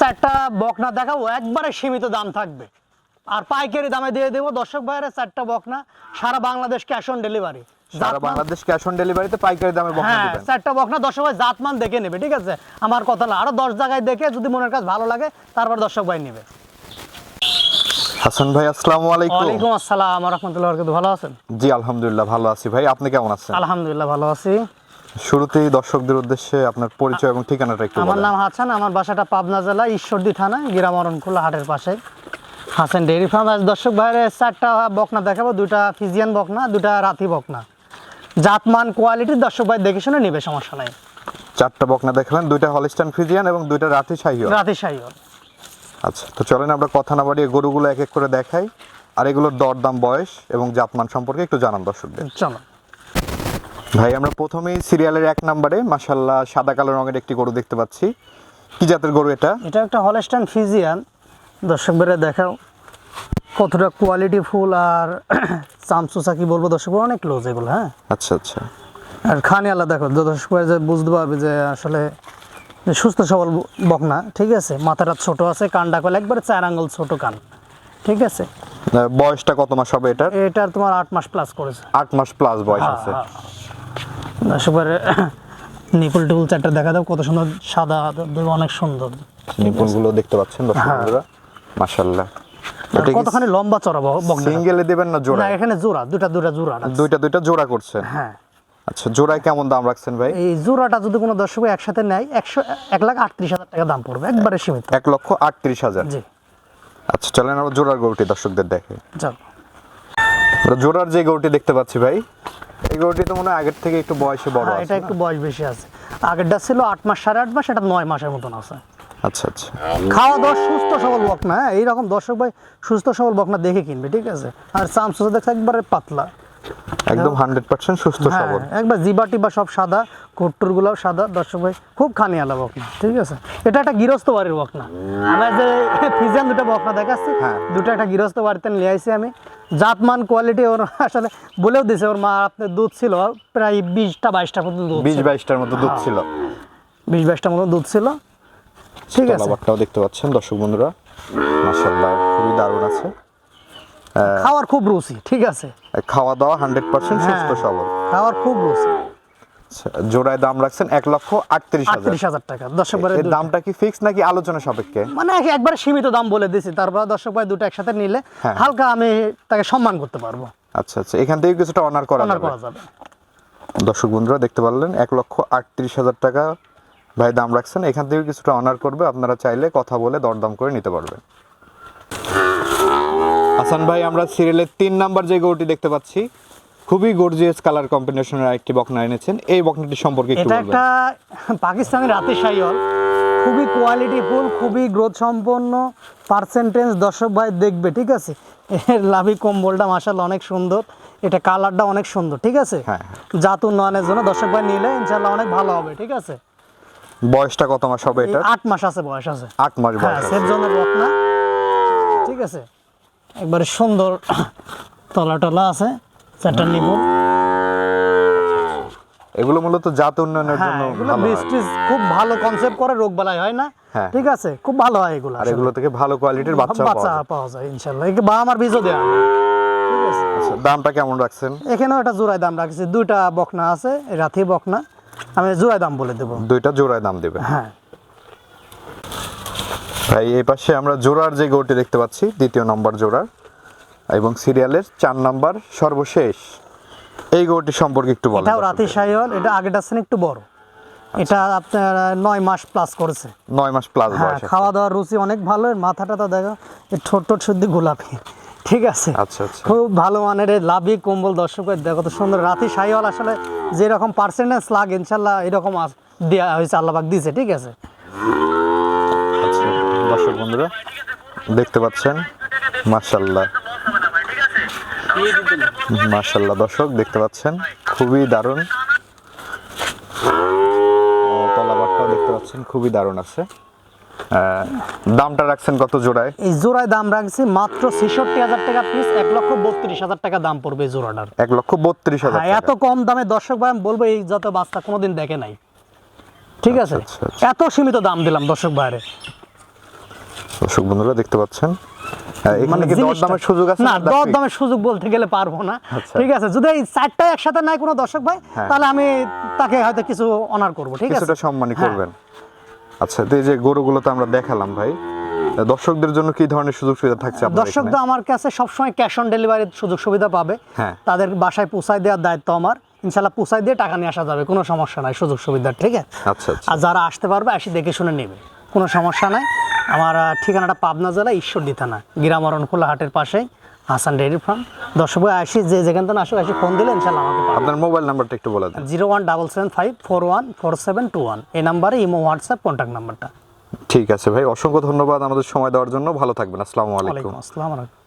চারটা বকনা দেখাবো একবারে সীমিত দাম থাকবে। আর পাইকারি দামে দিয়ে দেবো দর্শক ভাইয়ের চারটা বকনা সারা বাংলাদেশ ক্যাশ অন ডেলিভারি। সারা বাংলাদেশ ক্যাশ অন ডেলিভারিতে পাইকারি দামে বহন হ্যাঁ চারটা বকনা দর্শক ভাই জাতমান দেখে নেবে ঠিক আছে? আমার কথা না আরও দশ জায়গায় দেখে যদি মনের কাছে ভালো লাগে তারপর দর্শক ভাই নেবে। হাসান ভাই আসসালামু আলাইকুম। ওয়ালাইকুম আসসালাম রহমতুল্লাহ বরকাতুহু ভালো আছেন? জি আলহামদুলিল্লাহ ভালো আছি ভাই আপনি কেমন আছেন? আলহামদুলিল্লাহ ভালো আছি। শুরুতেই দর্শকদের উদ্দেশ্যে আপনার পরিচয় এবং ঠিকানাটা একটু আমার নাম হাসান আমার বাসাটা পাবনা জেলা ঈশ্বরদী থানা গিরামরণ খোলা হাটের পাশে। হাসান ডেয়ারি ফার্ম আজ দর্শক ভাইয়ের চারটা বকনা দেখাবো দুটা ফিজিয়ান বকনা দুটা রাতি বকনা। জাতমান কোয়ালিটির দর্শক ভাই দেখে শুনে নেবে সমস্যা নাই। চারটা বকনা দেখলেন দুইটা হলিস্টান ফিজিয়ান এবং দুইটা রাতি শাহিও রাতি সাইও আচ্ছা তো চলেন আমরা কথা না বাড়িয়ে গরুগুলো এক এক করে দেখাই। আর এগুলোর দরদাম বয়স এবং জাতমান সম্পর্কে একটু জানান দর্শকদের। চলো ভাই আমরা প্রথমেই সিরিয়ালের এক নম্বরে মাসাল্লাহ সাদা কালো রঙের একটি গরু দেখতে পাচ্ছি। কি জাতের গরু এটা? এটা একটা হলস্টান ফিজিয়ান দর্শক ভাইরা দেখাও। কতটা কোয়ালিটি ফুল আর চামচুচা কি বলব? দর্শক অনেক ক্লোজ এগুলো হ্যাঁ? আচ্ছা আচ্ছা। আর খানি আল্লাহ দেখো দর্শক যে বুঝতে পারবে যে আসলে সুস্থ সবল বকনা ঠিক আছে? মাথাটা ছোট আছে কানটা কল একবারে চার আঙ্গুল ছোট কান ঠিক আছে? বয়সটা কত মাস হবে এটার? এটার তোমার আট মাস প্লাস করেছে। আট মাস প্লাস বয়স হ্যাঁ, আছে। ভাই নিপুল টিপুল চারটা দেখা দাও কত সুন্দর সাদা অনেক সুন্দর। নিপুণগুলো দেখতে পাচ্ছেন দর্শক হ্যাঁ। মাশাল্লাহ কতখানি লম্বা চড়া বকনা সিঙ্গেলে দিবেন না জোড়া না এখানে জোড়া দুটা দুটা জোড়া। দুইটা দুইটা জোড়া করছেন? হ্যাঁ। আচ্ছা জোড়ায় কেমন দাম রাখছেন ভাই? এই জোড়াটা যদি কোনো দর্শক একসাথে নেয় একশো এক লাখ আটত্রিশ হাজার টাকা দাম পড়বে একবারে সীমিত। এক লক্ষ আটত্রিশ হাজার। জি। আচ্ছা চলেন আমরা জোড়ার গরুটি দর্শকদের দেখে। চল জোড়ার যে গরুটি দেখতে পাচ্ছি ভাই এই গরুটি তো মনে হয় আগের থেকে একটু বয়সে বড় হ্যাঁ আছে এটা একটু বয়স বেশি আছে। আগেরটা ছিল আট মাস সাড়ে আট মাস এটা নয় মাসের মতন আছে। আচ্ছা আচ্ছা। খাওয়া দাওয়া সুস্থ সবল বক না হ্যাঁ এইরকম দর্শক ভাই সুস্থ সবল বক না দেখে কিনবে ঠিক আছে? আর চামচুচা দেখছে একবারে পাতলা। একদম হান্ড্রেড পার্সেন্ট সুস্থ হ্যাঁ সবল। একবার জিবা টিবা সব সাদা কোট্টুর গুলাও সাদা দর্শক ভাই খুব খানি আলা বকনা ঠিক আছে? এটা একটা গৃহস্থ বাড়ির বকনা আমরা যে ফিজিয়ান দুটো বকনা দেখাচ্ছি হ্যাঁ। দুটো একটা গৃহস্থ বাড়িতে নিয়ে আইছি আমি। জাতমান কোয়ালিটি ওর আসলে বলেও দিছে ওর মা আপনার দুধ ছিল প্রায় বিশটা বাইশটা মতো দুধ বিশ বাইশটার মতো দুধ ছিল। বিশ বাইশটার মতো দুধ ছিল। ঠিক আছে। খাবারটাও দেখতে পাচ্ছেন দর্শক বন্ধুরা। মাশাল্লাহ খুবই দারুণ আছে। খাওয়ার খুব রুচি ঠিক আছে। খাওয়া দাওয়া হান্ড্রেড পার্সেন্ট হ্যাঁ। সুস্থ সবল। খাওয়ার খুব রুচি। জোড়ায় দাম রাখছেন এক লক্ষ আটত্রিশ হাজার। আটত্রিশ হাজার টাকা। দর্শক ভাই দামটা কি ফিক্স নাকি আলোচনা সাপেক্ষে? মানে এক- একবারে সীমিত দাম বলে দিছি তারপর দর্শক ভাই দুটো একসাথে নিলে হ্যাঁ। হালকা আমি তাকে সম্মান করতে পারব। আচ্ছা আচ্ছা। এখান থেকে কিছুটা অনার করা অনার করা যাবে। দর্শক বন্ধুরা দেখতে পারলেন এক লক্ষ আটত্রিশ হাজার টাকা ভাই দাম রাখছেন। এখান থেকে কিছুটা অনার করবে। আপনারা চাইলে কথা বলে দরদাম করে নিতে পারবেন। হাসান ভাই আমরা সিরিয়ালের তিন নাম্বার যে গরুটি দেখতে পাচ্ছি খুবই গর্জিয়াস কালার কম্বিনেশনের আরেকটি বকনা এনেছেন। এই বকনাটি সম্পর্কে একটু এটা বলবেন। একটা পাকিস্তানি রাতে সাইল খুবই কোয়ালিটি ফুল খুবই গ্রোথ সম্পন্ন পার্সেন্টেজ দর্শক ভাই দেখবে ঠিক আছে? এর লাভি কম্বলটা মাসাল্লাহ অনেক সুন্দর। এটা কালারটা অনেক সুন্দর ঠিক আছে? হ্যাঁ। জাত উন্নয়নের জন্য দর্শক ভাই নিলে ইনশাল্লাহ অনেক ভালো হবে ঠিক আছে? বয়সটা কত মাস হবে এটা আট মাস আছে বয়স আছে। আট মাস হ্যাঁ বয়স আছে। সের জন্য বকনা। ঠিক আছে? একবারে সুন্দর তলা টলা আছে। চারটা এগুলো মূলত জাত উন্নয়নের হ্যাঁ জন্য এগুলো। খুব ভালো কনসেপ্ট করে রোগ বালাই হয় না। হ্যাঁ। ঠিক আছে? খুব ভালো হয় এগুলো আর এগুলো থেকে ভালো কোয়ালিটির বাচ্চা বাচ্চা পাওয়া যায়। বা আমার বীজও আছে? আচ্ছা দামটা কেমন রাখছেন? এখানেও একটা জোড়ায় দাম রাখছি। দুইটা বকনা আছে রাথি বকনা। আমি জোড়ায় দাম বলে দেবো। দুইটা জোড়ায় দাম দেবেন। হ্যাঁ। ভাই এই পাশে আমরা জোড়ার যে গরুটি দেখতে পাচ্ছি দ্বিতীয় নম্বর জোড়ার। এবং সিরিয়ালের চার নাম্বার সর্বশেষ। এই গরুটি সম্পর্কে একটু বলেন এটাও রাতি সাইল এটা আগেটা শ্রেণি একটু বড়। এটা আপনার নয় মাস প্লাস করেছে। নয় মাস প্লাস হ্যাঁ আছে। খাওয়া দাওয়ার রুচি অনেক ভালো এর মাথাটা তো দেখো ঠোঁট টোট শুদ্ধি গোলাপি। ঠিক আছে? আচ্ছা আচ্ছা। খুব ভালো মানের লাভি কম্বল দর্শকের দেখো তো সুন্দর। রাতি সাইওয়াল আসলে যেরকম পার্সেন্টেজ লাগে ইনশাল্লাহ এরকম দেয়া হয়েছে আল্লাহবাক দিয়েছে ঠিক আছে? আচ্ছা দর্শক বন্ধুরা দেখতে পাচ্ছেন? মাশাল্লাহ মাশাল্লাহ দর্শক দেখতে পাচ্ছেন? খুবই দারুণ। তলাবারটাও দেখতে পাচ্ছেন খুবই দারুণ আছে। দামটা রাখছেন কত জোড়ায়? এই জোড়ায় দাম রাখছি মাত্র ছেষট্টি হাজার টাকা পিস এক লক্ষ বত্রিশ হাজার টাকা দাম পড়বে এই জোড়াটার। এক লক্ষ বত্রিশ হাজার হ্যাঁ এত কম দামে দর্শক ভাই আমি বলব এই যত বাচ্চা কোনোদিন দেখে নাই। ঠিক আছে? আচ্ছা, আচ্ছা। এত সীমিত দাম দিলাম দর্শক বাইরে দর্শক বন্ধুরা দেখতে পাচ্ছেন? এখানে কি দর সুযোগ আছে? না না দর দামে দামের সুযোগ বলতে গেলে পারব না। আচ্ছা। ঠিক আছে যদি এই চারটা একসাথে নাই কোনো দর্শক ভাই হ্যাঁ। তাহলে আমি তাকে হয়তো কিছু অনার করব ঠিক আছে? কিছুটা সম্মানী হ্যাঁ। করবেন। আচ্ছা তো এই যে গরুগুলো তো আমরা দেখালাম ভাই দর্শকদের জন্য কি ধরনের সুযোগ সুবিধা থাকছে দর্শক তো আমার কাছে সবসময় ক্যাশ অন ডেলিভারির সুযোগ সুবিধা পাবে। হ্যাঁ। তাদের বাসায় পৌঁছায় দেওয়ার দায়িত্ব আমার। ইনশাল্লাহ পৌঁছায় দিয়ে টাকা নিয়ে আসা যাবে কোনো সমস্যা নাই সুযোগ সুবিধা ঠিক আছে? আচ্ছা আর যারা আসতে পারবে এসে দেখে শুনে নেবে কোনো সমস্যা নাই। আমার ঠিকানাটা পাবনা জেলা ঈশ্বরদী থানা গিরামরণ খোলা হাটের পাশেই হাসান ডেয়ারি ফার্ম। দর্শক আসি যে যেখান থেকে আসুক আসি ফোন দিলে ইনশাল্লাহ আমাকে আপনার মোবাইল নাম্বারটা একটু বলে দেন। Zero one double seven five four one four seven two one. এই নাম্বারে ইমো হোয়াটসঅ্যাপ কন্ট্যাক্ট নাম্বারটা ঠিক আছে ভাই অসংখ্য ধন্যবাদ আমাদের সময় দেওয়ার জন্য। ভালো থাকবেন। আসসালামু আলাইকুম। আসসালাম রাখবেন